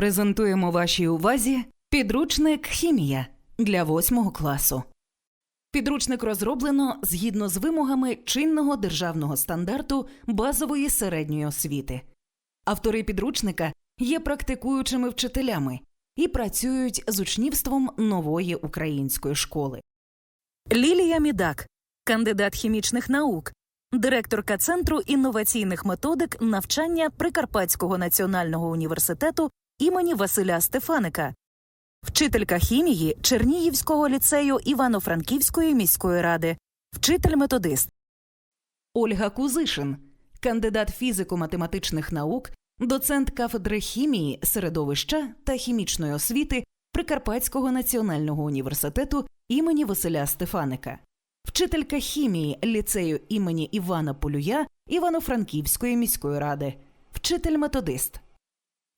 Презентуємо вашій увазі підручник Хімія для 8 класу. Підручник розроблено згідно з вимогами чинного державного стандарту базової середньої освіти. Автори підручника є практикуючими вчителями і працюють з учнівством нової української школи. Лілія Мідак, кандидат хімічних наук, директорка Центру інноваційних методик навчання Прикарпатського національного університету імені Василя Стефаника, вчителька хімії Чернігівського ліцею Івано-Франківської міської ради, вчитель-методист. Ольга Кузишин, кандидат фізико-математичних наук, доцент кафедри хімії, середовища та хімічної освіти Прикарпатського національного університету імені Василя Стефаника, вчителька хімії ліцею імені Івана Полюя Івано-Франківської міської ради, вчитель-методист.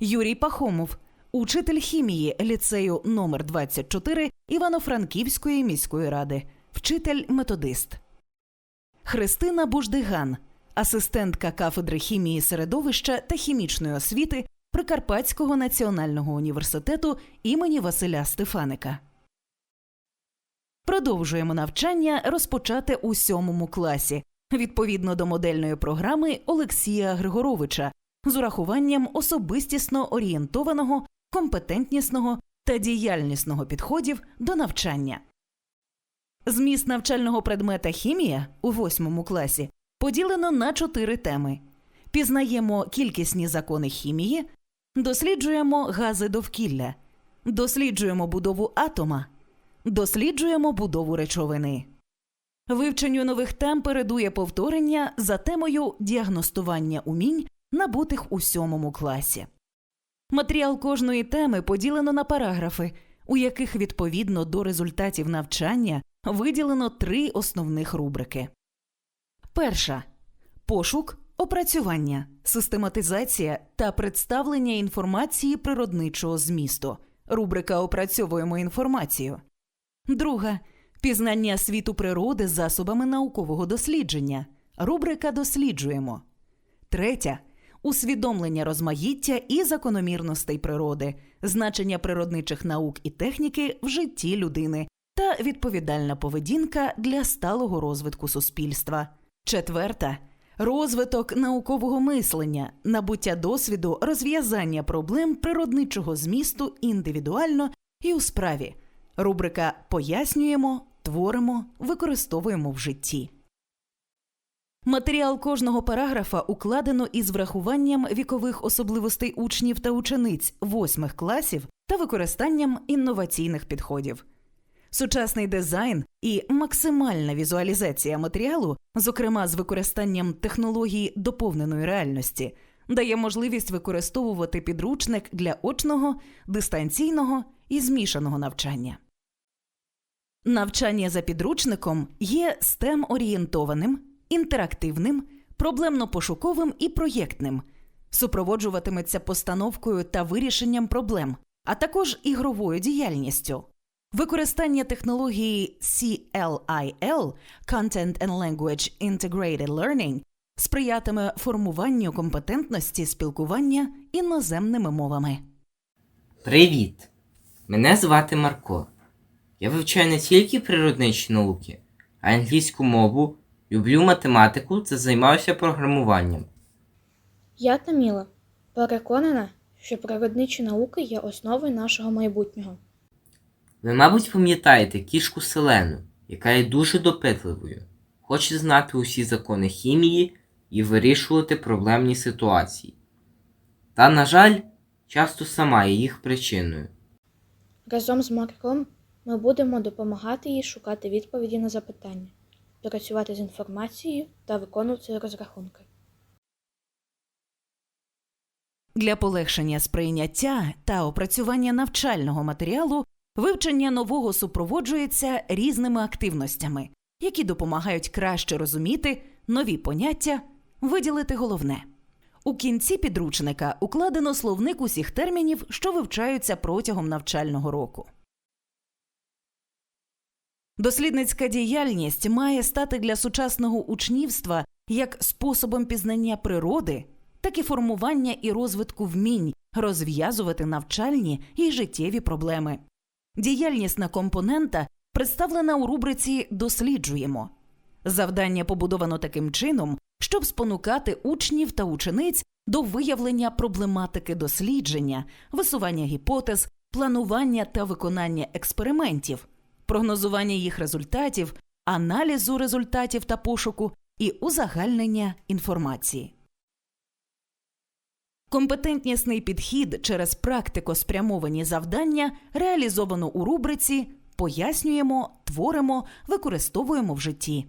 Юрій Пахомов, учитель хімії ліцею номер 24 Івано-Франківської міської ради, вчитель-методист. Христина Буждиган, асистентка кафедри хімії середовища та хімічної освіти Прикарпатського національного університету імені Василя Стефаника. Продовжуємо навчання розпочати у сьомому класі відповідно до модельної програми Олексія Григоровича з урахуванням особистісно орієнтованого, компетентнісного та діяльнісного підходів до навчання. Зміст навчального предмета хімія у восьмому класі поділено на чотири теми: пізнаємо кількісні закони хімії, досліджуємо гази довкілля, досліджуємо будову атома, досліджуємо будову речовини. Вивченню нових тем передує повторення за темою діагностування умінь, набутих у сьомому класі. Матеріал кожної теми поділено на параграфи, у яких відповідно до результатів навчання виділено три основних рубрики. Перша пошук, опрацювання, систематизація та представлення інформації природничого змісту. Рубрика Опрацьовуємо інформацію. Друга пізнання світу природи засобами наукового дослідження. Рубрика Досліджуємо. Третя усвідомлення розмаїття і закономірностей природи, значення природничих наук і техніки в житті людини та відповідальна поведінка для сталого розвитку суспільства. Четверта розвиток наукового мислення, набуття досвіду, розв'язання проблем природничого змісту індивідуально і у справі. Рубрика Пояснюємо, творимо, використовуємо в житті. Матеріал кожного параграфа укладено із врахуванням вікових особливостей учнів та учениць восьмих класів та використанням інноваційних підходів. Сучасний дизайн і максимальна візуалізація матеріалу, зокрема з використанням технологій доповненої реальності, дає можливість використовувати підручник для очного, дистанційного і змішаного навчання. Навчання за підручником є STEM орієнтованим інтерактивним, проблемно-пошуковим і проєктним, супроводжуватиметься постановкою та вирішенням проблем, а також ігровою діяльністю. Використання технології CLIL Content and Language Integrated Learning сприятиме формуванню компетентності спілкування іноземними мовами. Привіт! Мене звати Марко. Я вивчаю не тільки природничі науки, а й англійську мову, люблю математику та займаюся програмуванням. Я Таміла, переконана, що природничі науки є основою нашого майбутнього. Ви, мабуть, пам'ятаєте кішку Селену, яка є дуже допитливою, хоче знати усі закони хімії і вирішувати проблемні ситуації. Та, на жаль, часто сама є їх причиною. Разом з Марком ми будемо допомагати їй шукати відповіді на запитання, працювати з інформацією та виконувати розрахунки. Для полегшення сприйняття та опрацювання навчального матеріалу вивчення нового супроводжується різними активностями, які допомагають краще розуміти нові поняття, виділити головне. У кінці підручника укладено словник усіх термінів, що вивчаються протягом навчального року. Дослідницька діяльність має стати для сучасного учнівства як способом пізнання природи, так і формування і розвитку вмінь розв'язувати навчальні і життєві проблеми. Діяльнісна компонента представлена у рубриці Досліджуємо. Завдання побудовано таким чином, щоб спонукати учнів та учениць до виявлення проблематики дослідження, висування гіпотез, планування та виконання експериментів, прогнозування їх результатів, аналізу результатів та пошуку і узагальнення інформації. Компетентнісний підхід через практико спрямовані завдання реалізовано у рубриці Пояснюємо, творимо, використовуємо в житті.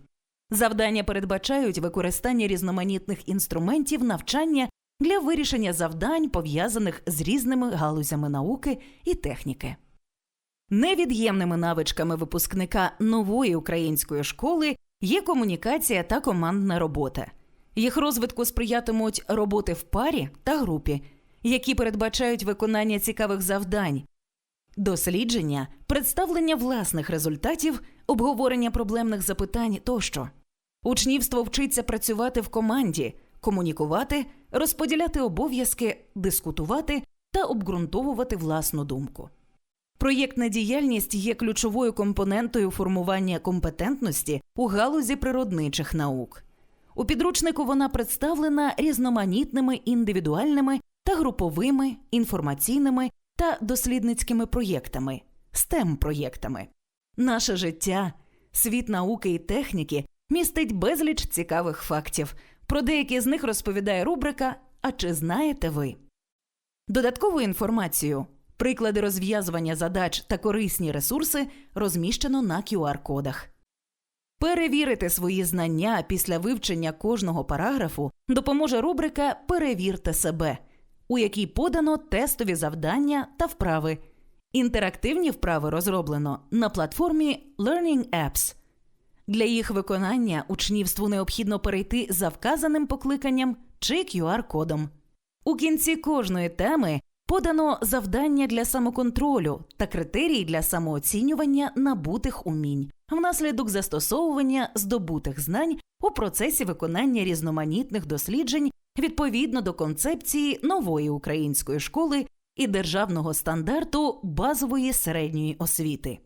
Завдання передбачають використання різноманітних інструментів навчання для вирішення завдань, пов'язаних з різними галузями науки і техніки. Невід'ємними навичками випускника нової української школи є комунікація та командна робота. Їх розвитку сприятимуть роботи в парі та групі, які передбачають виконання цікавих завдань, дослідження, представлення власних результатів, обговорення проблемних запитань тощо. Учнівство вчиться працювати в команді, комунікувати, розподіляти обов'язки, дискутувати та обґрунтовувати власну думку. Проєктна діяльність є ключовою компонентою формування компетентності у галузі природничих наук. У підручнику вона представлена різноманітними індивідуальними та груповими інформаційними та дослідницькими проєктами, stem проєктами Наше життя, світ науки і техніки містить безліч цікавих фактів. Про деякі з них розповідає рубрика А чи знаєте ви? Додаткову інформацію, приклади розв'язування задач та корисні ресурси розміщено на QR-кодах. Перевірити свої знання після вивчення кожного параграфу допоможе рубрика Перевірте себе, у якій подано тестові завдання та вправи. Інтерактивні вправи розроблено на платформі Learning Apps. Для їх виконання учнівству необхідно перейти за вказаним покликанням чи QR-кодом. У кінці кожної теми подано завдання для самоконтролю та критерії для самооцінювання набутих умінь. Внаслідок застосовування здобутих знань у процесі виконання різноманітних досліджень відповідно до концепції нової української школи і державного стандарту базової середньої освіти.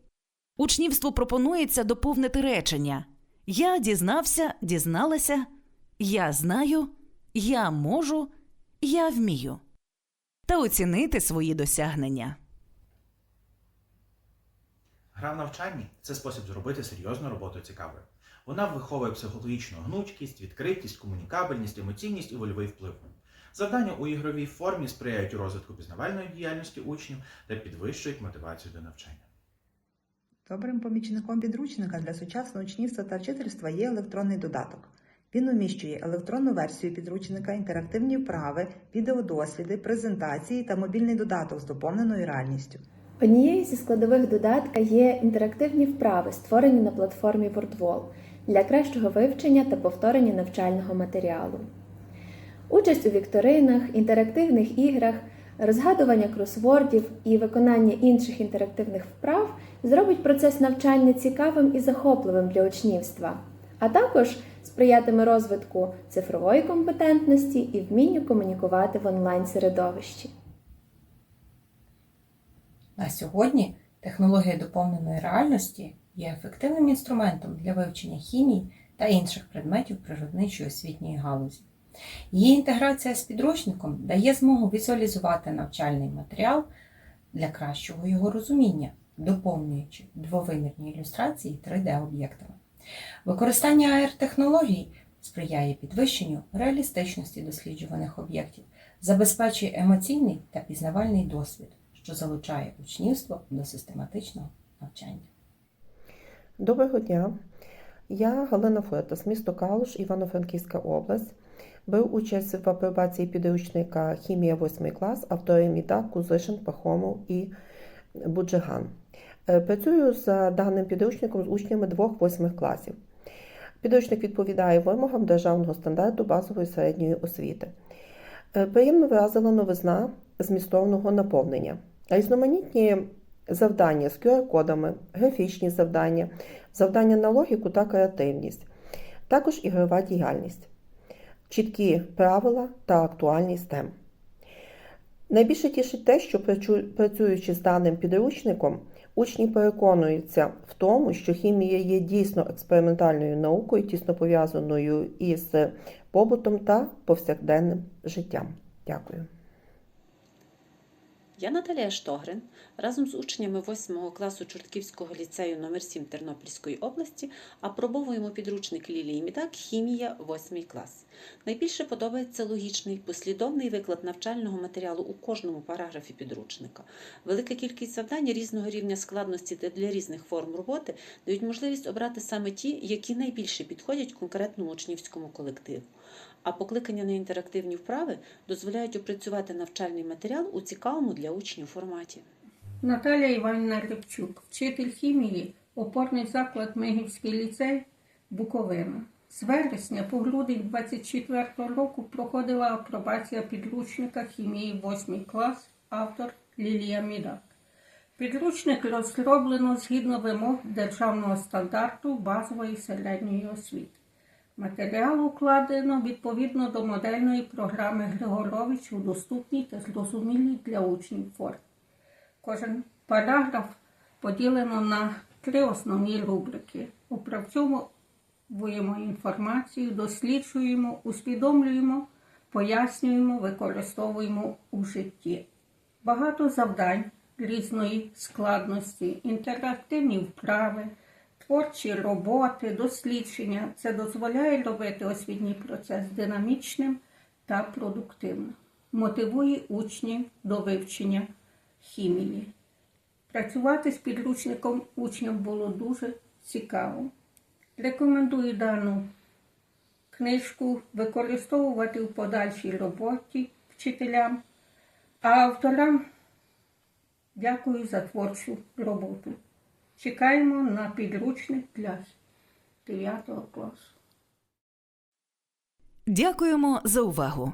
Учнівству пропонується доповнити речення. Я дізнався, дізналася, я знаю, я можу, я вмію та оцінити свої досягнення. Гра в навчанні це спосіб зробити серйозну роботу цікавою. Вона виховує психологічну гнучкість, відкритість, комунікабельність, емоційність і вольовий вплив. Завдання у ігровій формі сприяють розвитку пізнавальної діяльності учнів та підвищують мотивацію до навчання. Добрим помічником підручника для сучасного учнівства та вчительства є електронний додаток. Він уміщує електронну версію підручника, інтерактивні вправи, відеодосліди, презентації та мобільний додаток з доповненою реальністю. Однією зі складових додатка є інтерактивні вправи, створені на платформі WordWall для кращого вивчення та повторення навчального матеріалу. Участь у вікторинах, інтерактивних іграх, розгадування кросвордів і виконання інших інтерактивних вправ зробить процес навчання цікавим і захопливим для учнівства, а також сприятиме розвитку цифрової компетентності і вмінню комунікувати в онлайн-середовищі. На сьогодні технологія доповненої реальності є ефективним інструментом для вивчення хімії та інших предметів природничої освітньої галузі. Її інтеграція з підручником дає змогу візуалізувати навчальний матеріал для кращого його розуміння, доповнюючи двовимірні ілюстрації 3D-об'єктами. Використання AR-технологій сприяє підвищенню реалістичності досліджуваних об'єктів, забезпечує емоційний та пізнавальний досвід, що залучає учнівство до систематичного навчання. Доброго дня. Я Галина Флетас, місто Калуш, Івано-Франківська область. Беру участь в апробації підручника Хімія 8 клас авторів Міта, Кузишин, Пахомов і Буджиган. Е, Працюю за даним підручником з учнями двох восьмих класів. Підручник відповідає вимогам державного стандарту базової середньої освіти. Е, Приємно вразила новизна змістовного наповнення. Різноманітні завдання з QR-кодами, графічні завдання, завдання на логіку та креативність, також ігрова діяльність, чіткі правила та актуальність тем. Найбільше тішить те, що працюючи з даним підручником, учні переконуються в тому, що хімія є дійсно експериментальною наукою, тісно пов'язаною із побутом та повсякденним життям. Дякую. Я Наталія Штогрин разом з учнями 8 класу Чортківського ліцею номер 7 Тернопільської області апробовуємо підручник Лілії Мідак Хімія 8 клас. Найбільше подобається логічний послідовний виклад навчального матеріалу у кожному параграфі підручника. Велика кількість завдань різного рівня складності та для різних форм роботи дають можливість обрати саме ті, які найбільше підходять конкретному учнівському колективу. А покликання на інтерактивні вправи дозволяють опрацювати навчальний матеріал у цікавому для учнів форматі. Наталія Іванівна Рибчук, вчитель хімії, опорний заклад Мигівський ліцей Буковина. З вересня по грудень 24 року проходила апробація підручника хімії 8 клас, автор Лілія Мідак. Підручник розроблено згідно вимог державного стандарту базової середньої освіти. Матеріал укладено відповідно до модельної програми Григорович у доступній та зрозумілій для учнів формі. Кожен параграф поділено на три основні рубрики. Опрацьовуємо інформацію, досліджуємо, усвідомлюємо, пояснюємо, використовуємо у житті. Багато завдань різної складності, інтерактивні вправи, творчі роботи, дослідження. Це дозволяє робити освітній процес динамічним та продуктивним. Мотивує учнів до вивчення хімії. Працювати з підручником учням було дуже цікаво. Рекомендую дану книжку використовувати у подальшій роботі вчителям, а авторам дякую за творчу роботу. Чекаємо на підручник для 9 класу. Дякуємо за увагу!